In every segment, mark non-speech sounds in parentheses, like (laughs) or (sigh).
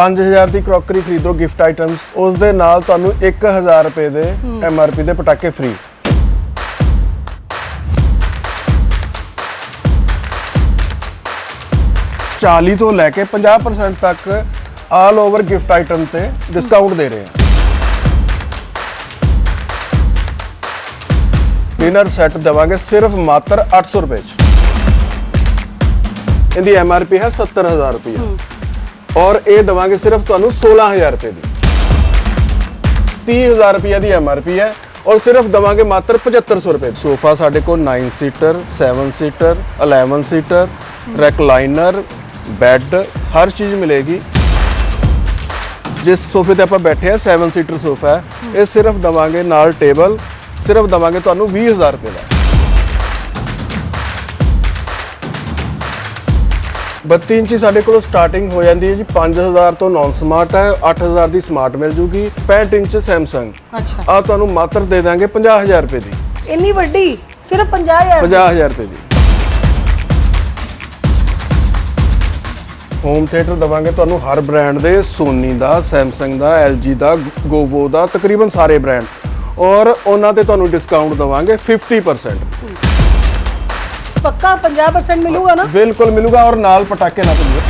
5000 ਦੀ ਕਰੋਕਰੀ ਖਰੀਦੋ gift items ਉਸ ਦੇ ਨਾਲ ਤੁਹਾਨੂੰ 1000 ਰੁਪਏ ਦੇ ਐਮਆਰਪੀ ਦੇ ਪਟਾਕੇ ਫ੍ਰੀ ਚਾਲੀ ਤੋਂ ਲੈ ਕੇ 50% ਤੱਕ ਆਲ ਓਵਰ ਗਿਫਟ ਆਈਟਮ ਤੇ ਡਿਸਕਾਊਂਟ ਦੇ ਰਹੇ ਹਾਂ। ਡਿਨਰ ਸੈੱਟ ਦੇਵਾਂਗੇ ਸਿਰਫ ਮਾਤਰ 800 ਰੁਪਏ ਚ। ਇਹਦੀ ਐਮਆਰਪੀ ਹੈ 70000 ਰੁਪਏ ਔਰ ਇਹ ਦਵਾਂਗੇ ਸਿਰਫ ਤੁਹਾਨੂੰ 16000 ਰੁਪਏ ਦੀ। 30000 ਰੁਪਏ ਦੀ ਐਮਆਰਪੀ ਹੈ ਔਰ ਸਿਰਫ ਦਵਾਂਗੇ ਮਾਤਰ 7500 ਰੁਪਏ ਸੋਫਾ ਸਾਡੇ ਕੋਲ 9 seater 7 seater 11 seater recliner bed ਹਰ ਚੀਜ਼ ਮਿਲੇਗੀ। ਜਿਸ ਸੋਫੇ ਤੇ ਆਪਾਂ ਬੈਠੇ ਆ 7 ਸੀਟਰ ਸੋਫਾ ਹੈ। ਇਹ ਸਿਰਫ ਦਵਾਂਗੇ ਨਾਲ ਟੇਬਲ ਸਿਰਫ ਦਵਾਂਗੇ ਤੁਹਾਨੂੰ 20000 ਰੁਪਏ ਦਾ। 32 ਇੰਚੀ ਸਾਡੇ ਕੋਲ ਸਟਾਰਟਿੰਗ ਹੋ ਜਾਂਦੀ ਹੈ ਜੀ 5000 ਤੋਂ ਨਾਨ ਸਮਾਰਟ ਹੈ 8000 ਦੀ ਸਮਾਰਟ ਮਿਲ ਜੂਗੀ 65 ਇੰਚ ਸੈਮਸੰਗ ਅੱਛਾ। ਆ ਤੁਹਾਨੂੰ ਮਾਤਰ ਦੇ ਦਾਂਗੇ 50000 ਰੁਪਏ ਦੀ। ਇੰਨੀ ਵੱਡੀ? ਸਿਰਫ 50000 ਦੀ। 50000 ਰੁਪਏ ਦੀ। ਹੋਮ ਥੀਏਟਰ ਦਵਾਂਗੇ ਤੁਹਾਨੂੰ ਹਰ ਬ੍ਰਾਂਡ ਦੇ ਸੋਨੀ ਦਾ ਸੈਮਸੰਗ ਦਾ LG ਦਾ ਗੋਵੋ ਦਾ ਤਕਰੀਬਨ ਸਾਰੇ ਬ੍ਰਾਂਡ ਔਰ ਉਹਨਾਂ ਤੇ ਤੁਹਾਨੂੰ ਡਿਸਕਾਊਂਟ ਦਵਾਂਗੇ 50% ਪੱਕਾ 50% ਮਿਲੂਗਾ ਨਾ ਬਿਲਕੁਲ ਮਿਲੂਗਾ ਔਰ ਨਾਲ ਪਟਾਕੇ ਨਾ ਭੁੱਲਿਓ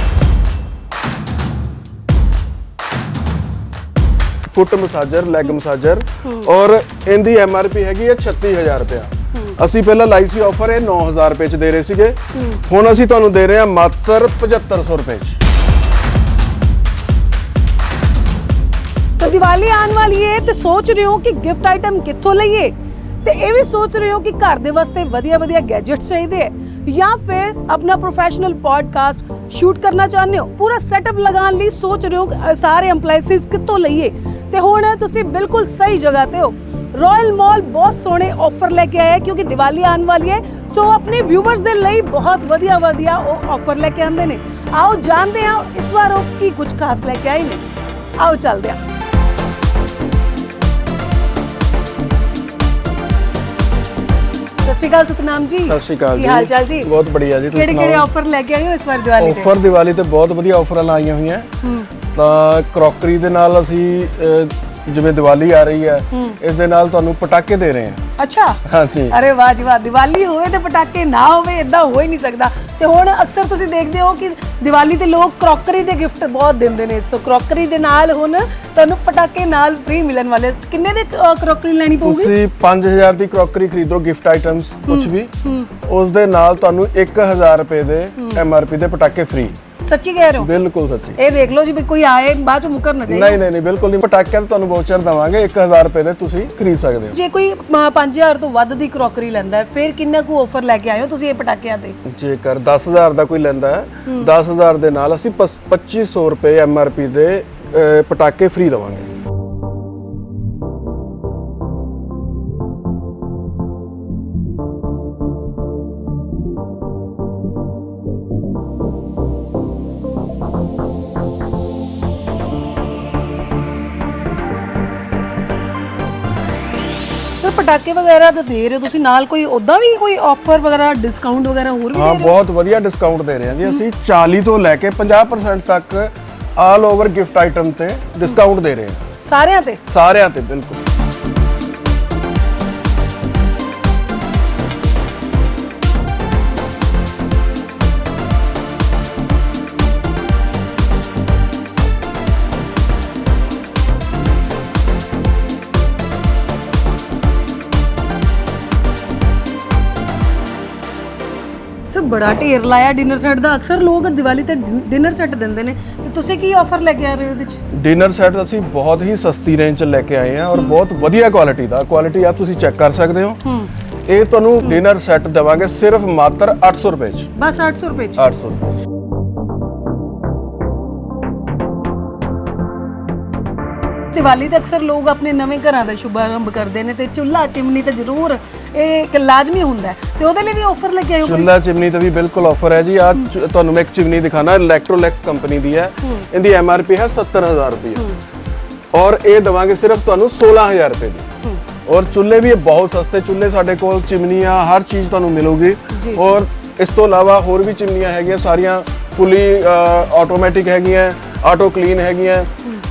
ਫੁੱਟ ਮਸਾਜਰ ਲੈਗ ਮਸਾਜਰ ਔਰ ਇਹਦੀ ਐਮਆਰਪੀ ਹੈਗੀ ਹੈ 36000 ਰੁਪਇਆ ਅਸੀਂ ਪਹਿਲਾਂ ਲਾਈ ਸੀ ਆਫਰ ਇਹ 9000 ਰੁਪਏ ਚ ਦੇ ਰਹੇ ਸੀਗੇ ਹੁਣ ਅਸੀਂ ਤੁਹਾਨੂੰ ਦੇ ਰਹੇ ਹਾਂ ਮਾਤਰ 7500 ਰੁਪਏ ਚ ਤਾਂ ਦੀਵਾਲੀ ਆਉਣ ਵਾਲੀ ਹੈ ਤੇ ਸੋਚ ਰਹੇ ਹੋ ਕਿ ਗਿਫਟ ਆਈਟਮ ਕਿੱਥੋਂ ਲਈਏ ਤੇ ਇਹ ਵੀ ਸੋਚ ਰਹੇ ਹੋ ਕਿ ਘਰ ਦੇ ਵਾਸਤੇ ਵਧੀਆ ਵਧੀਆ ਗੈਜਟਸ ਚਾਹੀਦੇ ਹੈ ਜਾਂ ਫਿਰ ਆਪਣਾ ਪ੍ਰੋਫੈਸ਼ਨਲ ਪੋਡਕਾਸਟ ਸ਼ੂਟ ਕਰਨਾ ਚਾਹੁੰਦੇ ਹੋ? ਪੂਰਾ ਸੈਟਅਪ ਲਗਾਉਣ ਲਈ ਸੋਚ ਰਹੇ ਹੋ ਕਿ ਸਾਰੇ ਐਮਪਲਾਈਸਿਸ ਕਿੱਥੋਂ ਲਈਏ? ਤੇ ਹੁਣ ਤੁਸੀਂ ਬਿਲਕੁਲ ਸਹੀ ਜਗ੍ਹਾ ਤੇ ਹੋ। ਰਾਇਲ ਮਾਲ ਬਹੁਤ ਸੋਹਣੇ ਆਫਰ ਲੈ ਕੇ ਆਇਆ ਕਿਉਂਕਿ ਦੀਵਾਲੀ ਆਉਣ ਵਾਲੀ ਹੈ। ਸੋ ਆਪਣੇ ਵਿਊਵਰਸ ਦੇ ਲਈ ਬਹੁਤ ਵਧੀਆ ਵਧੀਆ ਉਹ ਆਫਰ ਲੈ ਕੇ ਆਉਂਦੇ ਨੇ। ਆਓ ਜਾਣਦੇ ਹਾਂ ਇਸ ਵਾਰ ਉਹ ਕੀ ਕੁਝ ਖਾਸ ਲੈ ਕੇ ਆਏ ਨੇ। ਆਓ ਚੱਲਦੇ ਹਾਂ। ਸ਼੍ਰੀ ਅਕਾਲ ਸਤਨਾਮ ਜੀ। ਸਤਿ ਸ਼੍ਰੀ ਅਕਾਲ ਜੀ। ਕੀ ਹਾਲ ਚਾਲ ਜੀ? ਬਹੁਤ ਬੜੀਆ ਜੀ ਤੁਸੀਂ ਕਿਹੜੇ ਆਫਰ ਲੈ ਕੇ ਆਏ ਹੋ ਇਸ ਵਾਰ ਦੀਵਾਲੀ ਤੇ? ਆਫਰ ਦੀਵਾਲੀ ਤੇ ਬਹੁਤ ਵਧੀਆ ਆਫਰਾਂ ਲਾਈਆਂ ਹੋਈਆਂ। ਹੂੰ। ਤਾਂ ਕਰੋਕਰੀ ਦੇ ਨਾਲ ਅਸੀਂ ਜਿਵੇਂ ਦੀਵਾਲੀ ਆ ਰਹੀ ਹੈ ਇਸ ਦੇ ਨਾਲ ਤੁਹਾਨੂੰ ਪਟਾਕੇ ਦੇ ਰਹੇ ਹਾਂ। ਅੱਛਾ। ਹਾਂਜੀ। ਅਰੇ ਵਾਹ ਜੀ ਵਾਹ ਦੀਵਾਲੀ ਹੋਵੇ ਤੇ ਪਟਾਕੇ ਨਾ ਹੋਵੇ ਇਦਾਂ ਹੋ ਹੀ ਨਹੀਂ ਸਕਦਾ। ਤੇ ਹੁਣ ਅਕਸਰ ਤੁਸੀਂ ਦੇਖਦੇ ਹੋ ਕਿ ਦੀਵਾਲੀ ਤੇ ਲੋਕ ਕਰੋਕਰੀ ਦੇ ਗਿਫਟ ਬਹੁਤ ਦਿੰਦੇ ਨੇ। ਸੋ ਕਰੋਕਰੀ ਦੇ ਨਾਲ ਹੁਣ ਤੁਹਾਨੂੰ ਪਟਾਕੇ ਨਾਲ ਫ੍ਰੀ ਮਿਲਣ ਵਾਲੇ ਕਿੰਨੇ ਦੇ ਕਰੋਕਰੀ ਲੈਣੀ ਪਊਗੀ? ਤੁਸੀਂ 5000 ਦੀ ਕਰੋਕਰੀ ਖਰੀਦੋ ਗਿਫਟ ਆਈਟਮਸ ਕੁਝ ਵੀ। ਉਸ ਦੇ ਨਾਲ ਤੁਹਾਨੂੰ 1000 ਰੁਪਏ ਦੇ ਐਮਆਰਪੀ ਦੇ ਪਟਾਕੇ ਫ੍ਰੀ ਸੱਚੀ ਕਹਿ ਰਹੇ ਹੋ? ਬਿਲਕੁਲ ਸੱਚੀ। ਇਹ ਦੇਖ ਲਓ ਜੀ ਵੀ ਕੋਈ ਆਏ ਬਾਅਦ ਚ ਮੁਕਰ ਨਾ ਜਾਏ। ਨਹੀਂ ਨਹੀਂ ਨਹੀਂ ਬਿਲਕੁਲ ਨਹੀਂ ਪਟਾਕਿਆਂ ਤੇ ਤੁਹਾਨੂੰ ਵਾਊਚਰ ਦਵਾਂਗੇ 1000 ਰੁਪਏ ਦੇ ਤੁਸੀਂ ਖਰੀਦ ਸਕਦੇ ਹੋ। ਜੇ ਕੋਈ ਅ, 5000 ਤੋਂ ਵੱਧ ਦੀ ਕਰੋਕਰੀ ਲੈਂਦਾ ਹੈ ਫਿਰ ਕਿੰਨਾ ਕੁ ਆਫਰ ਲੈ ਕੇ ਆਏ ਹੋ ਤੁਸੀਂ ਇਹ ਪਟਾਕਿਆਂ ਤੇ? ਜੇਕਰ 10000 ਦਾ ਕੋਈ ਲੈਂਦਾ ਹੈ 10000 ਦੇ ਨਾਲ ਅਸੀਂ ਪਸ- 2500 ਰੁਪਏ ਐਮਆਰਪੀ ਦੇ ਪਟਾਕੇ ਫ੍ਰੀ ਦਵਾਂਗੇ। ਪਟਾਕੇ ਵਗੈਰਾ ਤਾਂ ਦੇ ਰਹੇ ਹੋ ਤੁਸੀਂ? ਨਾਲ ਕੋਈ ਉਦਾਂ ਵੀ ਕੋਈ ਆਫਰ ਵਗੈਰਾ ਡਿਸਕਾਊਂਟ ਵਗੈਰਾ ਹੋਰ ਵੀ ਹਾਂ ਦੇ ਰਹੇ ਹੋ? ਬਹੁਤ ਵਧੀਆ ਡਿਸਕਾਊਂਟ ਦੇ ਰਹੇ ਹਾਂ ਜੀ ਅਸੀਂ। 40 ਤੋਂ ਲੈ ਕੇ 50% ਤੱਕ ਆਲ ਓਵਰ ਗਿਫਟ ਆਈਟਮ ਤੇ ਡਿਸਕਾਊਂਟ ਦੇ ਰਹੇ ਹਾਂ। ਸਾਰਿਆਂ ਤੇ? ਸਾਰਿਆਂ ਤੇ ਬਿਲਕੁਲ। ਬੜਾ ਢੇਰ ਲਾਇਆ ਡਿਨਰ ਸੈੱਟ ਦਾ। ਅਕਸਰ ਲੋਕ ਦੀਵਾਲੀ ਤੇ ਡਿਨਰ ਸੈੱਟ ਦਿੰਦੇ ਨੇ। ਤੇ ਤੁਸੀਂ ਕੀ ਆਫਰ ਲੈ ਕੇ ਆ ਰਹੇ ਹੋ ਇਹਦੇ ਚ? ਡਿਨਰ ਸੈੱਟ ਅਸੀਂ ਬਹੁਤ ਹੀ ਸਸਤੀ ਰੇਂਜ 'ਚ ਲੈ ਕੇ ਆਏ ਹਾਂ ਔਰ ਬਹੁਤ ਵਧੀਆ ਕੁਆਲਿਟੀ ਦਾ। ਕੁਆਲਿਟੀ ਆ ਤੁਸੀਂ ਚੈੱਕ ਕਰ ਸਕਦੇ ਹੋ। ਹੂੰ। ਇਹ ਤੁਹਾਨੂੰ ਡਿਨਰ ਸੈੱਟ ਦੇਵਾਂਗੇ ਸਿਰਫ ਮਾਤਰ 800 ਰੁਪਏ 'ਚ। ਬਸ 800 ਰੁਪਏ ਚ। 800 ਰੁਪਏ 'ਚ। ਦੀਵਾਲੀ ਤੇ ਅਕਸਰ ਲੋਕ ਆਪਣੇ ਨਵੇਂ ਘਰਾਂ ਦਾ ਸ਼ੁਭਾਰੰਭ ਕਰਦੇ ਨੇ ਤੇ ਚੁੱਲ੍ਹਾ ਚਿਮਨੀ ਤੇ ਜ਼ਰੂਰ ਇਹ ਇੱਕ ਲਾਜ਼ਮੀ ਹੁੰਦਾ ਹੈ। ਤੇ ਉਹਦੇ ਲਈ ਵੀ ਆਫਰ ਲੈ ਕੇ ਆਇਓ ਚੁੱਲ੍ਹਾ ਚਿਮਨੀ ਤੇ ਵੀ ਬਿਲਕੁਲ ਆਫਰ ਹੈ ਜੀ। ਆ ਤੁਹਾਨੂੰ ਮੈਂ ਇੱਕ ਚਿਮਨੀ ਦਿਖਾਣਾ ਇਲੈਕਟ੍ਰੋਲੈਕਸ ਕੰਪਨੀ ਦੀ ਹੈ। ਇਹਦੀ ਐਮਆਰਪੀ ਹੈ 70000 ਰੁਪਏ ਔਰ ਇਹ ਦਵਾਂਗੇ ਸਿਰਫ ਤੁਹਾਨੂੰ 16000 ਰੁਪਏ ਦੀ। ਔਰ ਚੁੱਲ੍ਹੇ ਵੀ ਬਹੁਤ ਸਸਤੇ ਚੁੱਲ੍ਹੇ ਸਾਡੇ ਕੋਲ ਚਿਮਨੀਆਂ ਹਰ ਚੀਜ਼ ਤੁਹਾਨੂੰ ਮਿਲੂਗੀ। ਔਰ ਇਸ ਤੋਂ ਇਲਾਵਾ ਹੋਰ ਵੀ ਚਿਮਨੀਆਂ ਹੈਗੀਆਂ ਸਾਰੀਆਂ ਫੁੱਲੀ ਆਟੋਮੈਟਿਕ ਹੈਗੀਆਂ ਆਟੋ ਕਲੀਨ ਹੈਗੀਆਂ।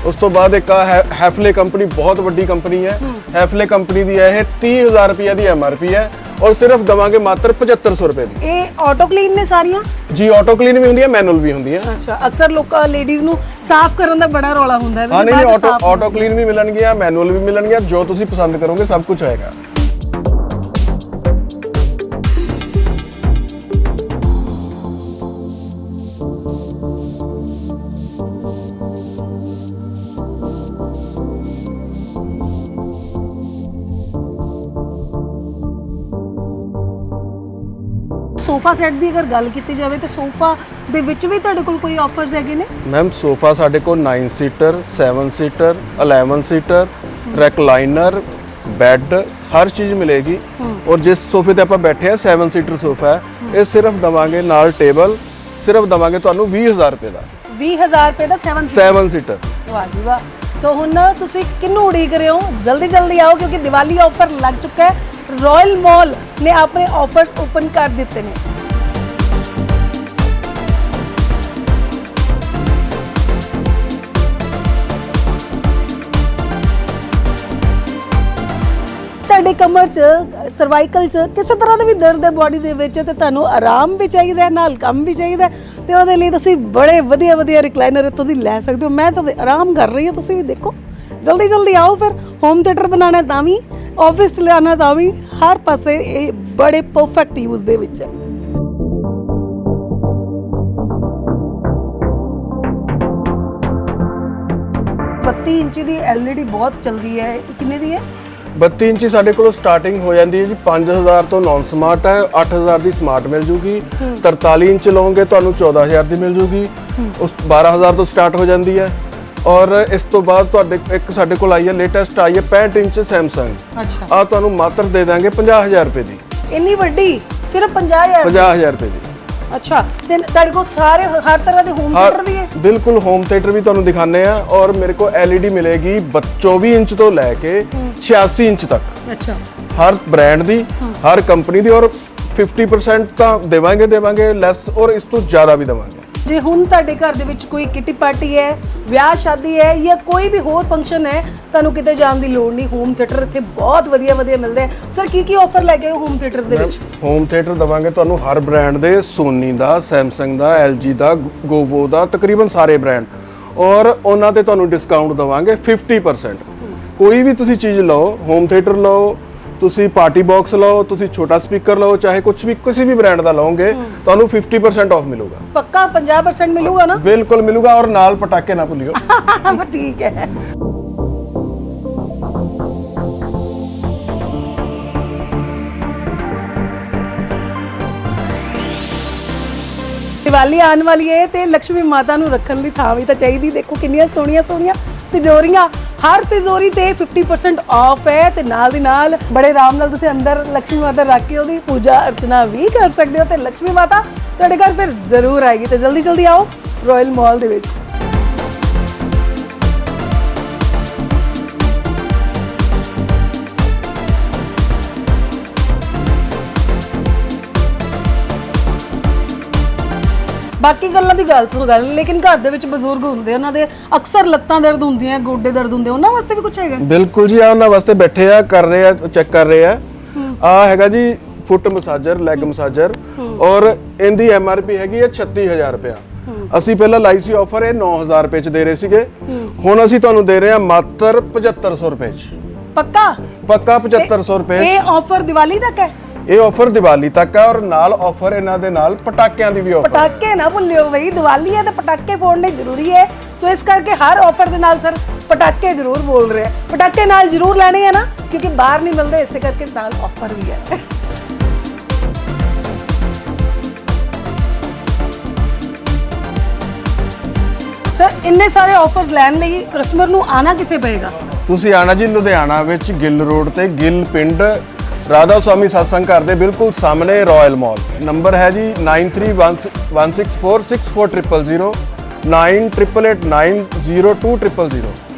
ਉਸ ਤੋਂ ਬਾਅਦ ਇੱਕ ਆ ਹੈ- ਹੈਫਲੇ ਕੰਪਨੀ ਬਹੁਤ ਵੱਡੀ ਕੰਪਨੀ ਹੈ ਹੈਫਲੇ ਕੰਪਨੀ ਦੀ ਹੈ ਇਹ 30000 ਰੁਪਏ ਦੀ ਐਮਆਰਪੀ ਹੈ ਔਰ ਸਿਰਫ ਦਵਾਂਗੇ ਮਾਤਰ 7500 ਰੁਪਏ ਦੀ ਇਹ ਆਟੋ ਕਲੀਨ ਨੇ ਸਾਰੀਆਂ ਜੀ ਆਟੋ ਕਲੀਨ ਵੀ ਹੁੰਦੀ ਹੈ ਮੈਨੂਅਲ ਵੀ ਹੁੰਦੀ ਹੈ ਅੱਛਾ ਅਕਸਰ ਲੋਕਾਂ ਲੇਡੀਜ਼ ਨੂੰ ਸਾਫ਼ ਕਰਨ ਦਾ ਬੜਾ ਰੌਲਾ ਹੁੰਦਾ ਹੈ ਵੀ ਹਾਂ ਨਹੀਂ ਬਾਅਦ ਨਹੀਂ ਚ ਆਟੋ ਸਾਫ਼ ਆਟੋ ਕਲੀਨ ਵੀ ਮਿਲਣਗੀਆਂ ਮੈਨੂਅਲ ਵੀ ਮਿਲਣਗੀਆਂ ਜੋ ਤੁਸੀਂ ਪਸੰਦ ਕਰੋਗੇ ਸਭ ਕੁਝ ਆਏਗਾ ਸੋਫਾ ਸੈੱਟ ਦੀ ਅਗਰ ਗੱਲ ਕੀਤੀ ਜਾਵੇ ਤਾਂ ਸੋਫਾ ਦੇ ਵਿੱਚ ਵੀ ਤੁਹਾਡੇ ਕੋਲ ਕੋਈ ਆਫਰਸ ਹੈਗੇ ਨੇ? ਮੈਮ ਸੋਫਾ ਸਾਡੇ ਕੋਲ 9 seater 7 seater 11 seater recliner bed ਹਰ ਚੀਜ਼ ਮਿਲੇਗੀ। ਔਰ ਜਿਸ ਸੋਫੇ ਤੇ ਆਪਾਂ ਬੈਠੇ ਆ 7 ਸੀਟਰ ਸੋਫਾ ਹੈ। ਇਹ ਸਿਰਫ ਦਵਾਂਗੇ ਨਾਲ ਟੇਬਲ ਸਿਰਫ ਦਵਾਂਗੇ ਤੁਹਾਨੂੰ 20000 ਰੁਪਏ ਦਾ। 20000 ਰੁਪਏ ਦਾ 7 7 ਸੀਟਰ ਵਾਹ ਜੀ ਵਾਹ। ਸੋ ਹੁਣ ਤੁਸੀਂ ਕਿੰਨੂੰ ਉਡੀਕ ਰਹੇ ਹੋ? ਜਲਦੀ ਜਲਦੀ ਆਓ ਕਿਉਂਕਿ ਦੀਵਾਲੀ ਆਫਰ ਲੱਗ ਚੁੱਕਾ ਹੈ। ਰਾਇਲ ਮਾਲ ਨੇ ਆਪਣੇ ਆਫਰਸ ਓਪਨ ਕਰ ਦਿੱਤੇ ਨੇ। ਤੁਹਾਡੇ ਕਮਰ 'ਚ ਸਰਵਾਈਕਲ 'ਚ ਕਿਸੇ ਤਰ੍ਹਾਂ ਦਾ ਵੀ ਦਰਦ ਹੈ ਬਾਡੀ ਦੇ ਵਿੱਚ ਤੇ ਤੁਹਾਨੂੰ ਆਰਾਮ ਵੀ ਚਾਹੀਦਾ ਹੈ ਨਾਲ ਕੰਮ ਵੀ ਚਾਹੀਦਾ ਹੈ, ਤੇ ਉਹਦੇ ਲਈ ਤੁਸੀਂ ਬੜੇ ਵਧੀਆ ਵਧੀਆ ਰਿਕਲਾਈਨਰ ਇੱਥੋਂ ਦੀ ਲੈ ਸਕਦੇ ਹੋ। ਮੈਂ ਤਾਂ ਆਰਾਮ ਕਰ ਰਹੀ ਹਾਂ ਤੁਸੀਂ ਵੀ ਦੇਖੋ। ਜਲਦੀ ਜਲਦੀ ਆਓ ਫਿਰ ਹੋਮ ਥੀਏਟਰ ਬਣਾਉਣਾ ਤਾਂ ਵੀ। ਆਫਿਸ ਚ ਲਿਆਉਣਾ ਤਾਂ ਵੀ ਹਰ ਪਾਸੇ ਇਹ ਬੜੇ ਪਰਫੈਕਟ ਯੂਜ਼ ਦੇ ਵਿੱਚ ਹੈ। ਬੱਤੀ ਇੰਚੀ ਦੀ LED ਬਹੁਤ ਚਲਦੀ ਹੈ। ਇਹ ਕਿੰਨੇ ਦੀ ਹੈ? 32 ਇੰਚੀ ਸਾਡੇ ਕੋਲ ਸਟਾਰਟਿੰਗ ਹੋ ਜਾਂਦੀ ਹੈ ਜੀ। 5000 ਤੋਂ ਨਾਨ ਸਮਾਰਟ ਹੈ। 8000 ਦੀ ਸਮਾਰਟ ਮਿਲ ਜੂਗੀ। 43 ਇੰਚ ਲਓਗੇ ਤੁਹਾਨੂੰ 14000 ਦੀ ਮਿਲ ਜੂਗੀ। ਉਸ 12000 ਤੋਂ ਸਟਾਰਟ ਹੋ ਜਾਂਦੀ ਹੈ। ਔਰ ਇਸ ਤੋਂ ਬਾਅਦ ਤੁਹਾਡੇ ਇੱਕ ਸਾਡੇ ਕੋਲ ਆਈ ਹੈ ਲੇਟੈਸਟ ਆਈ ਹੈ 65 ਇੰਚ Samsung ਅੱਛਾ। ਆ ਤੁਹਾਨੂੰ ਮਾਤਰ ਦੇ ਦਾਂਗੇ 50000 ਰੁਪਏ ਦੀ। ਇੰਨੀ ਵੱਡੀ? ਸਿਰਫ 50000 50000 ਰੁਪਏ ਦੀ। ਅੱਛਾ ਤੇ ਤੁਹਾਡੇ ਕੋਲ ਸਾਰੇ ਹਰ ਤਰ੍ਹਾਂ ਦੇ ਹੋਮ ਥੀਏਟਰ ਵੀ ਹੈ? ਬਿਲਕੁਲ ਹੋਮ ਥੀਏਟਰ ਵੀ ਤੁਹਾਨੂੰ ਦਿਖਾਣੇ ਆ ਔਰ ਮੇਰੇ ਕੋਲ LED ਮਿਲੇਗੀ ਬ- 24 ਇੰਚ ਤੋਂ ਲੈ ਕੇ 86 ਇੰਚ ਤੱਕ। ਅੱਛਾ। ਹਰ ਬ੍ਰਾਂਡ ਦੀ ਹਰ ਕੰਪਨੀ ਦੀ ਔਰ 50% ਤਾਂ ਦੇਵਾਂਗੇ ਦੇਵਾਂਗੇ ਲੈਸ ਔਰ ਇਸ ਤੋਂ ਜ਼ਿਆਦਾ ਵੀ ਦੇਵਾਂਗੇ। ਜੇ ਹੁਣ ਤੁਹਾਡੇ ਘਰ ਦੇ ਵਿੱਚ ਕੋਈ ਕਿਟੀ ਪਾਰਟੀ ਹੈ ਵਿਆਹ ਸ਼ਾਦੀ ਹੈ ਜਾਂ ਕੋਈ ਵੀ ਹੋਰ ਫੰਕਸ਼ਨ ਹੈ ਤੁਹਾਨੂੰ ਕਿਤੇ ਜਾਣ ਦੀ ਲੋੜ ਨਹੀਂ। ਹੋਮ ਥੀਏਟਰ ਇੱਥੇ ਬਹੁਤ ਵਧੀਆ ਵਧੀਆ ਮਿਲਦੇ ਆ ਸਰ ਕੀ ਕੀ ਆਫਰ ਲੈ ਕੇ ਹੋਮ ਥੀਏਟਰਸ ਦੇ ਵਿੱਚ? ਹੋਮ ਥੀਏਟਰ ਦਵਾਂਗੇ ਤੁਹਾਨੂੰ ਹਰ ਬ੍ਰਾਂਡ ਦੇ ਸੋਨੀ ਦਾ Samsung ਦਾ LG ਦਾ ਗੋਵੋ ਦਾ ਤਕਰੀਬਨ ਸਾਰੇ ਬ੍ਰਾਂਡ ਔਰ ਉਹਨਾਂ ਤੇ ਤੁਹਾਨੂੰ ਡਿਸਕਾਊਂਟ ਦਵਾਂਗੇ 50% ਕੋਈ ਵੀ ਤੁਸੀਂ ਚੀਜ਼ ਲਓ ਹੋਮ ਥੀਏਟਰ ਲਓ ਤੁਸੀਂ ਪਾਰਟੀ ਬਾਕਸ ਲਓ ਤੁਸੀਂ ਛੋਟਾ ਸਪੀਕਰ ਲਓ ਚਾਹੇ ਕੁਝ ਵੀ ਕਿਸੇ ਵੀ ਬ੍ਰਾਂਡ ਦਾ ਲਓਗੇ ਤੁਹਾਨੂੰ 50% ਆਫ ਮਿਲੂਗਾ। ਪੱਕਾ 50% ਮਿਲੂਗਾ ਨਾ? ਬਿਲਕੁਲ ਮਿਲੂਗਾ ਔਰ ਨਾਲ ਪਟਾਕੇ ਨਾ ਭੁੱਲਿਓ। (laughs) ਠੀਕ ਹੈ। ਦੀਵਾਲੀ ਆਉਣ ਵਾਲੀ ਹੈ ਤੇ ਲక్ష్ਮੀ ਮਾਤਾ ਨੂੰ ਰੱਖਣ ਲਈ ਥਾਂ ਵੀ ਤਾਂ ਚਾਹੀਦੀ। ਦੇਖੋ ਕਿੰਨੀਆਂ ਸੋਹਣੀਆਂ ਸੋਹਣੀਆਂ ਤਿਜੋਰੀਆਂ। ਹਰ ਤਿਜੋਰੀ ਤੇ 50% ਆਫ ਹੈ ਤੇ ਨਾਲ ਦੀ ਨਾਲ ਬੜੇ ਆਰਾਮ ਨਾਲ ਤੁਸੀਂ ਅੰਦਰ ਲక్ష్ਮੀ ਮਾਤਾ ਰੱਖ ਕੇ ਉਹਦੀ ਪੂਜਾ ਅਰਚਨਾ ਵੀ ਕਰ ਸਕਦੇ ਹੋ ਤੇ ਲక్ష్ਮੀ ਮਾਤਾ ਤੁਹਾਡੇ ਘਰ ਫਿਰ ਜ਼ਰੂਰ ਆਏਗੀ ਤੇ ਜਲਦੀ ਜਲਦੀ ਆਓ ਰਾਇਲ ਮਾਲ ਦੇ ਵਿੱਚ। ਬਾਕੀ ਗੱਲਾਂ ਦੀ ਗੱਲ ਤੋਂ ਗੱਲ ਲੇਕਿਨ ਘਰ ਦੇ ਵਿੱਚ ਬਜ਼ੁਰਗ ਹੁੰਦੇ ਉਹਨਾਂ ਦੇ ਅਕਸਰ ਲੱਤਾਂ ਦਰਦ ਹੁੰਦੀਆਂ ਗੋਡੇ ਦਰਦ ਹੁੰਦੇ ਉਹਨਾਂ ਵਾਸਤੇ ਵੀ ਕੁਝ ਹੈਗਾ? ਬਿਲਕੁਲ ਜੀ ਆ ਉਹਨਾਂ ਵਾਸਤੇ ਬੈਠੇ ਆ ਕਰ ਰਹੇ ਆ ਚੈੱਕ ਕਰ ਰਹੇ ਆ। ਆ ਹੈਗਾ ਜੀ ਫੁੱਟ ਮਸਾਜਰ ਲੈਗ ਮਸਾਜਰ ਔਰ ਇਹਦੀ ਐਮਆਰਪੀ ਹੈਗੀ ਹੈ 36000 ਰੁਪਇਆ। ਅਸੀਂ ਪਹਿਲਾਂ ਲਾਈ ਸੀ ਆਫਰ ਇਹ 9000 ਰੁਪਏ ਚ ਦੇ ਰਹੇ ਸੀਗੇ। ਹੁਣ ਅਸੀਂ ਤੁਹਾਨੂੰ ਦੇ ਰਹੇ ਹਾਂ ਮਾਤਰ 7500 ਰੁਪਏ ਚ। ਪੱਕਾ? ਪੱਕਾ 7500 ਰੁਪਏ। ਇਹ ਆਫਰ ਦੀਵਾਲੀ ਤੱਕ ਹੈ? ਇਹ ਆਫਰ ਦੀਵਾਲੀ ਤੱਕ ਹੈ ਔਰ ਨਾਲ ਆਫਰ ਇਹਨਾਂ ਦੇ ਨਾਲ ਪਟਾਕਿਆਂ ਦੀ ਵੀ ਆਫਰ ਪਟਾਕੇ ਨਾ ਭੁੱਲਿਓ ਬਈ ਦੀਵਾਲੀ ਹੈ ਤੇ ਪਟਾਕੇ ਫੋੜਨੇ ਜ਼ਰੂਰੀ ਹੈ। ਸੋ ਇਸ ਕਰਕੇ ਹਰ ਆਫਰ ਦੇ ਨਾਲ ਸਰ ਪਟਾਕੇ ਜ਼ਰੂਰ ਬੋਲ ਰਹੇ ਪਟਾਕੇ ਨਾਲ ਜ਼ਰੂਰ ਲੈਣੇ ਆ ਨਾ ਕਿਉਂਕਿ ਬਾਹਰ ਨਹੀਂ ਮਿਲਦੇ ਇਸੇ ਕਰਕੇ ਨਾਲ ਆਫਰ ਵੀ ਹੈ। ਸਰ ਇੰਨੇ ਸਾਰੇ ਆਫਰਸ ਲੈਣ ਲਈ ਕਸਟਮਰ ਨੂੰ ਆਣਾ ਕਿੱਥੇ ਪਏਗਾ? ਤੁਸੀਂ ਆਣਾ ਜੀ ਲੁਧਿਆਣਾ ਵਿੱਚ ਗਿੱਲ ਰੋਡ ਤੇ ਗਿੱਲ ਪਿੰਡ ਰਾਧਾ ਸਵਾਮੀ ਸਤਸੰਗ ਘਰ ਦੇ ਬਿਲਕੁਲ ਸਾਹਮਣੇ ਰਾਇਲ ਮਾਲ ਨੰਬਰ ਹੈ ਜੀ 9316464640 9888902000